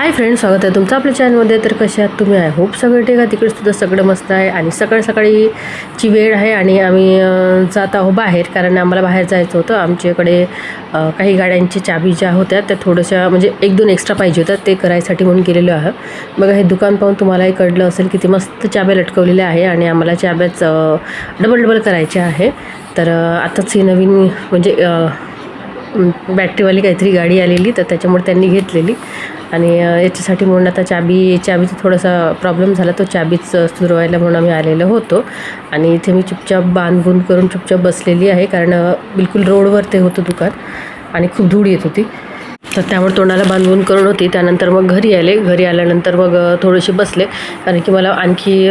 Hi friend स्वागत आहे तुमचं आपल्या चॅनलमध्ये तर कशा आहात तुम्ही? आय होप सगळं ठीक आहे. तिकडे सुद्धा सगळं मस्त आहे. आणि सकाळ सकाळीची वेळ आहे आणि आम्ही जात आहोत बाहेर. कारण आम्हाला बाहेर जायचं होतं. आमच्याकडे काही गाड्यांची चाबी ज्या होत्या त्या थोड्याशा म्हणजे एक दोन एक्स्ट्रा पाहिजे होत्या. ते करायसाठी म्हणून गेलेलो आहे बघा हे दुकान पाहून तुम्हालाही कळलं असेल की ते मस्त चाब्या लटकवलेल्या आहे आणि आम्हाला चाब्याच डबल डबल करायच्या आहे. तर आत्ताच आताच ही नवीन म्हणजे बॅटरीवाली काहीतरी गाडी आलेली तर त्याच्यामुळे त्यांनी घेतलेली. आणि याच्यासाठी म्हणून आता चाबी चाबीचा थोडासा प्रॉब्लेम झाला. तो चाबीच सुरवायला म्हणून आम्ही आलेलो होतो. आणि इथे मी चुपचाप बांधून करून चुपचाप बसलेली आहे. कारण बिलकुल रोडवर ते होतं दुकान. आणि खूप धूळ येत होती. तर त्यामुळे तोंडाला बांधून करून होती. त्यानंतर मग घरी आले. घरी आल्यानंतर मग थोडेसे बसले. कारण की मला आणखी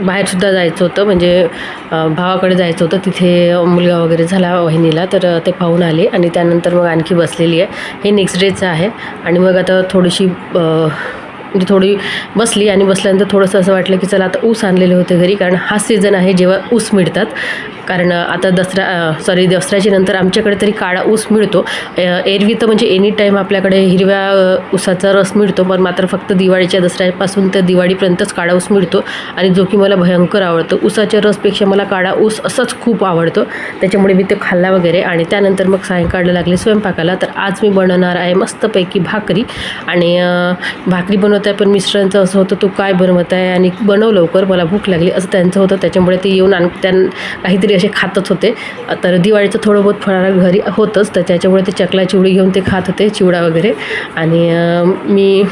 बाहेरसुद्धा जायचं होतं म्हणजे भावाकडे जायचं होतं. तिथे मुलगा वगैरे झाला वहिनीला तर ते पाहून आले आणि त्यानंतर मग आणखी बसलेली आहे. हे नेक्स्ट डेचं आहे आणि मग आता थोडीशी म्हणजे थोडी बसली आणि बसल्यानंतर थोडंसं असं वाटलं की चला आता ऊस आणलेले होते घरी कारण हा सीझन आहे जेव्हा ऊस मिळतात. कारण आता दसरा सॉरी दसऱ्याच्या नंतर आमच्याकडे तरी काळा ऊस मिळतो. एरवी तर म्हणजे एनी टाईम आपल्याकडे हिरव्या ऊसाचा रस मिळतो पण मात्र फक्त दिवाळीच्या दसऱ्यापासून तर दिवाळीपर्यंतच काळा ऊस मिळतो. आणि जो की मला भयंकर आवडतो. ऊसाच्या रसपेक्षा मला काळा ऊस असंच खूप आवडतो. त्याच्यामुळे मी ते खाल्ला वगैरे आणि त्यानंतर मग सायंकाळला लागले स्वयंपाकाला. तर आज मी बनवणार आहे मस्तपैकी भाकरी. आणि भाकरी बनवत आहे पण मिस्टरांचं असं होतं तू काय बनवत आहे आणि बनव लवकर मला भूक लागली असं त्यांचं होतं. त्याच्यामुळे ते येऊन आण त्यां काहीतरी असे खातच होते. तर दिवाळीचं थोडं बहुत फराळ घरी होतंच तर त्याच्यामुळे ते चकला चिवडी घेऊन ते खात होते चिवडा वगैरे. आणि मी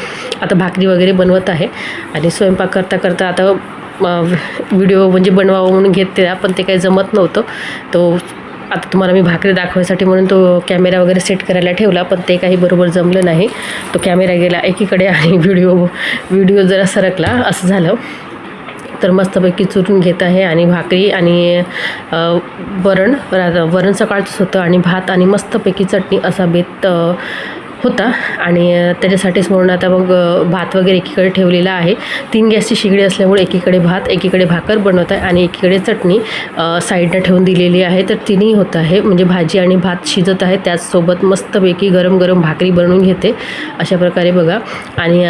आता भाकरी वगैरे बनवत आहे. आणि स्वयंपाक करता करता आता व्हिडिओ म्हणजे बनवावं म्हणून घेते पण ते काही जमत नव्हतं. तो आता तुम्हाला मी भाकरी दाखवायसाठी म्हणून तो कॅमेरा वगैरे सेट करायला ठेवला पण ते काही बरोबर जमलं नाही. तो कॅमेरा गेला एकीकडे आणि व्हिडिओ व्हिडिओ जरा सरकला असं झालं. तर मस्तपैकी चुरून घेत आहे आणि भाकरी आणि वरण वरण सकाळचंच होतं आणि भात आणि मस्तपैकी चटणी असा बेत होता. आणि त्याच्यासाठीच म्हणून आता मग भात वगैरे एकीकडे ठेवलेला आहे. तीन गॅसची शिगडी असल्यामुळे एकीकडे भात एकीकडे भाकर बनवत आहे आणि एकीकडे चटणी साईडनं साईडला ठेवून दिलेली आहे. तर तिन्ही होत आहे. म्हणजे भाजी आणि भात शिजत आहे. त्याचसोबत मस्तपैकी गरम गरम भाकरी बनवून घेते. अशा प्रकारे बघा. आणि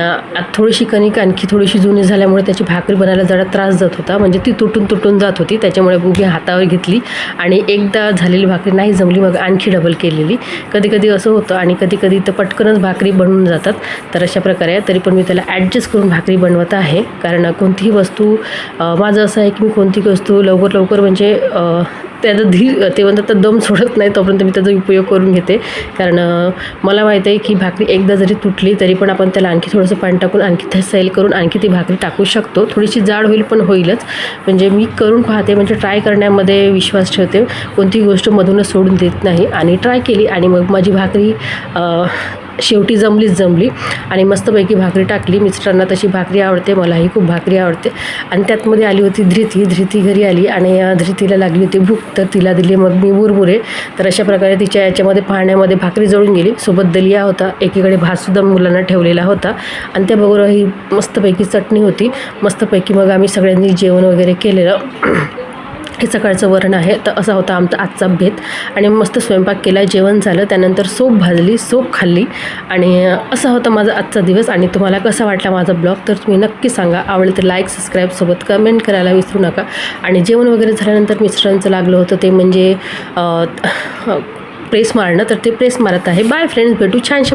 थोडीशी कणिक आणखी थोडीशी जुनी झाल्यामुळे त्याची भाकरी बनायला जरा त्रास जात होता. म्हणजे ती तुटून तुटून जात होती. त्याच्यामुळे मी हातावर घेतली. आणि एकदा झालेली भाकरी नाही जमली. मग आणखी डबल केलेली. कधी कधी असं होतं. आणि कधी कधी तर पटकनच भाकरी बनवून जातात तर अशा प्रकारे आहे. तरी पण मी त्याला ॲडजस्ट करून भाकरी बनवत आहे कारण कोणतीही वस्तू माझं असं आहे की मी कोणतीही वस्तू लवकर लवकर म्हणजे त्याचं धीर ते म्हणतात तर दम सोडत नाही तोपर्यंत मी त्याचा उपयोग करून घेते. कारण मला माहीत आहे की भाकरी एकदा जरी तुटली तरी पण आपण त्याला आणखी थोडंसं पाणी टाकून आणखी ते सैल करून आणखी ती भाकरी टाकू शकतो. थोडीशी जाड होईल पण होईलच. म्हणजे मी करून पाहते म्हणजे ट्राय करण्यामध्ये विश्वास ठेवते. कोणतीही गोष्ट मधूनच सोडून देत नाही. आणि ट्राय केली आणि मग माझी भाकरी शेवटी जमलीच जमली आणि मस्तपैकी भाकरी टाकली. मिस्टरांना तशी भाकरी आवडते मलाही खूप भाकरी आवडते. आणि त्यातमध्ये आली होती धृती. धृती घरी आली आणि धृतीला लागली होती भूक. तर तिला दिली मग मी मुरमुरे तर अशा प्रकारे तिच्या याच्यामध्ये पाहण्यामध्ये भाकरी जळून गेली. सोबत दलिया होता. एकीकडे भातसुद्धा मुलांना ठेवलेला होता. आणि त्याबरोबर ही मस्तपैकी चटणी होती. मस्तपैकी मग आम्ही सगळ्यांनी जेवण वगैरे केलेलं. हे सकाळचं वरण आहे तर असा होता आमचा आजचा भेद. आणि मस्त स्वयंपाक केला जेवण झालं त्यानंतर सोप भाजली सोप खाल्ली. आणि असा होता माझा आजचा दिवस. आणि तुम्हाला कसा वाटला माझा ब्लॉग तर तुम्ही नक्की सांगा. आवडलं तर लाईक सबस्क्राईबसोबत कमेंट करायला विसरू नका. आणि जेवण वगैरे झाल्यानंतर मिस्टरांचं लागलं होतं ते म्हणजे प्रेस मारणं तर ते प्रेस मारत आहे. बाय फ्रेंड्स भेटू. छानशा